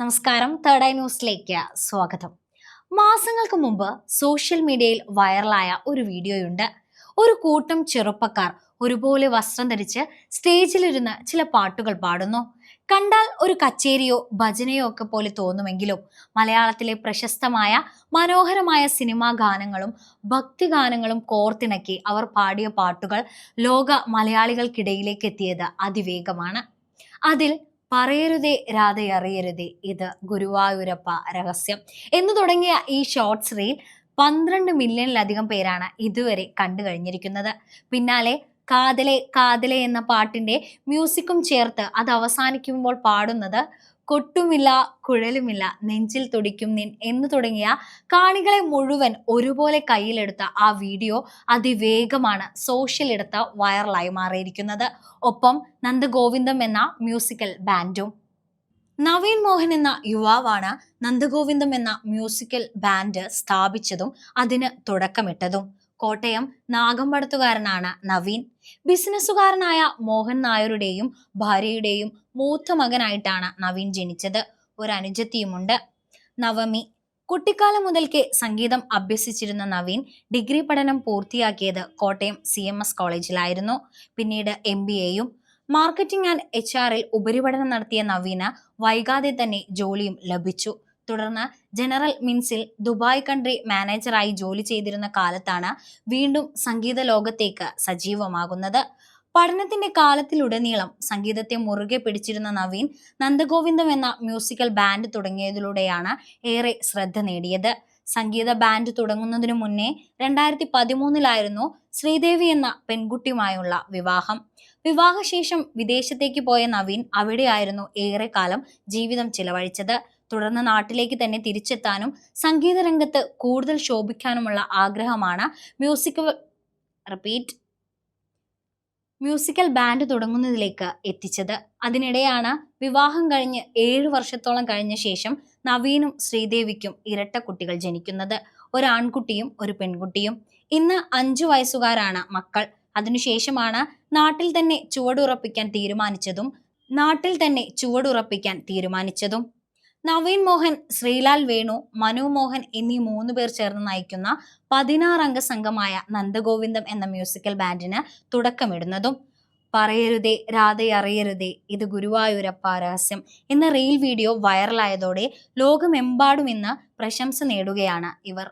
നമസ്കാരം third eye ന്യൂസിലേക്ക് സ്വാഗതം. മാസങ്ങൾക്ക് മുമ്പ് സോഷ്യൽ മീഡിയയിൽ വൈറലായ ഒരു വീഡിയോയുണ്ട്. ഒരു കൂട്ടം ചെറുപ്പക്കാർ ഒരുപോലെ വസ്ത്രം ധരിച്ച് സ്റ്റേജിലിരുന്ന് ചില പാട്ടുകൾ പാടുന്നു. കണ്ടാൽ ഒരു കച്ചേരിയോ ഭജനയോ ഒക്കെ പോലെ തോന്നുമെങ്കിലും മലയാളത്തിലെ പ്രശസ്തമായ മനോഹരമായ സിനിമാ ഗാനങ്ങളും ഭക്തി ഗാനങ്ങളും കോർത്തിണക്കി അവർ പാടിയ പാട്ടുകൾ ലോക മലയാളികൾക്കിടയിലേക്ക് എത്തിയത് അതിവേഗമാണ്. അതിൽ പറയരുതേ രാധ അറിയരുതേ ഇത് ഗുരുവായൂരപ്പ രഹസ്യം. എന്ന് തുടങ്ങിയ ഈ ഷോർട്സ് റീൽ പന്ത്രണ്ട് മില്യണിലധികം പേരാണ് ഇതുവരെ കണ്ടു കഴിഞ്ഞിരിക്കുന്നത്. പിന്നാലെ കാതലെ കാതലെ എന്ന പാട്ടിന്റെ മ്യൂസിക്കും ചേർത്ത് അത് അവസാനിക്കുമ്പോൾ പാടുന്നത് കൊട്ടുമില്ല കുഴലുമില്ല നെഞ്ചിൽ തുടിക്കും നിൻ എന്ന് തുടങ്ങിയ കാണികളെ മുഴുവൻ ഒരുപോലെ കയ്യിലെടുത്ത ആ വീഡിയോ അതിവേഗമാണ് സോഷ്യൽ എടുത്ത് വൈറലായി മാറിയിരിക്കുന്നത്. ഒപ്പം നന്ദഗോവിന്ദം എന്ന മ്യൂസിക്കൽ ബാൻഡും നവീൻ മോഹൻ എന്ന യുവാവാണ് നന്ദഗോവിന്ദം എന്ന മ്യൂസിക്കൽ ബാൻഡ് സ്ഥാപിച്ചതും അതിന് തുടക്കമിട്ടതും. കോട്ടയം നാഗമ്പടത്തുകാരനാണ് നവീൻ. ബിസിനസ്സുകാരനായ മോഹൻ നായരുടെയും ഭാര്യയുടെയും മൂത്ത മകനായിട്ടാണ് നവീൻ ജനിച്ചത്. ഒരു അനുജത്തിയുമുണ്ട്. നവമി. കുട്ടിക്കാലം മുതൽക്കേ സംഗീതം അഭ്യസിച്ചിരുന്ന നവീൻ ഡിഗ്രി പഠനം പൂർത്തിയാക്കിയത് കോട്ടയം സി എം എസ് കോളേജിലായിരുന്നു. പിന്നീട് എം ബി എയും മാർക്കറ്റിംഗ് ആൻഡ് എച്ച് ആറിൽ ഉപരിപഠനം നടത്തിയ നവീന് വൈകാതെ തന്നെ ജോലിയും ലഭിച്ചു. തുടർന്ന് ജനറൽ മിൻസിൽ ദുബായ് കൺട്രി മാനേജറായി ജോലി ചെയ്തിരുന്ന കാലത്താണ് വീണ്ടും സംഗീത ലോകത്തേക്ക് സജീവമാകുന്നത്. പഠനത്തിന്റെ കാലത്തിലുടനീളം സംഗീതത്തെ മുറുകെ പിടിച്ചിരുന്ന നവീൻ നന്ദഗോവിന്ദം എന്ന മ്യൂസിക്കൽ ബാൻഡ് തുടങ്ങിയതിലൂടെയാണ് ഏറെ ശ്രദ്ധ നേടിയത്. സംഗീത ബാൻഡ് തുടങ്ങുന്നതിനു മുന്നേ രണ്ടായിരത്തി പതിമൂന്നിലായിരുന്നു ശ്രീദേവി എന്ന പെൺകുട്ടിയുമായുള്ള വിവാഹം. വിവാഹശേഷം വിദേശത്തേക്ക് പോയ നവീൻ അവിടെയായിരുന്നു ഏറെക്കാലം ജീവിതം ചിലവഴിച്ചത്. തുടർന്ന് നാട്ടിലേക്ക് തന്നെ തിരിച്ചെത്താനും സംഗീത രംഗത്ത് കൂടുതൽ ശോഭിക്കാനുമുള്ള ആഗ്രഹമാണ് മ്യൂസിക് റിപ്പീറ്റ് മ്യൂസിക്കൽ ബാൻഡ് തുടങ്ങുന്നതിലേക്ക് എത്തിച്ചത്. അതിനിടെയാണ് വിവാഹം കഴിഞ്ഞ് ഏഴ് വർഷത്തോളം കഴിഞ്ഞ ശേഷം നവീനും ശ്രീദേവിക്കും ഇരട്ട കുട്ടികൾ ജനിക്കുന്നത്. ഒരാൺകുട്ടിയും ഒരു പെൺകുട്ടിയും. ഇന്ന് അഞ്ചു വയസ്സുകാരാണ് മക്കൾ. അതിനുശേഷമാണ് നാട്ടിൽ തന്നെ ചുവടുറപ്പിക്കാൻ തീരുമാനിച്ചതും നാട്ടിൽ തന്നെ ചുവടുറപ്പിക്കാൻ തീരുമാനിച്ചതും. നവീൻ മോഹൻ ശ്രീലാൽ വേണു മനു മോഹൻ എന്നീ മൂന്ന് പേർ ചേർന്ന് നയിക്കുന്ന പതിനാറംഗ സംഘമായ നന്ദഗോവിന്ദം എന്ന മ്യൂസിക്കൽ ബാൻഡിന് തുടക്കമിടുന്നതും പറയരുതേ രാധ അറിയരുതേ ഇത് ഗുരുവായൂരപ്പ രഹസ്യം എന്ന റീൽ വീഡിയോ വൈറലായതോടെ ലോകമെമ്പാടും ഇന്ന് പ്രശംസ നേടുകയാണ് ഇവർ.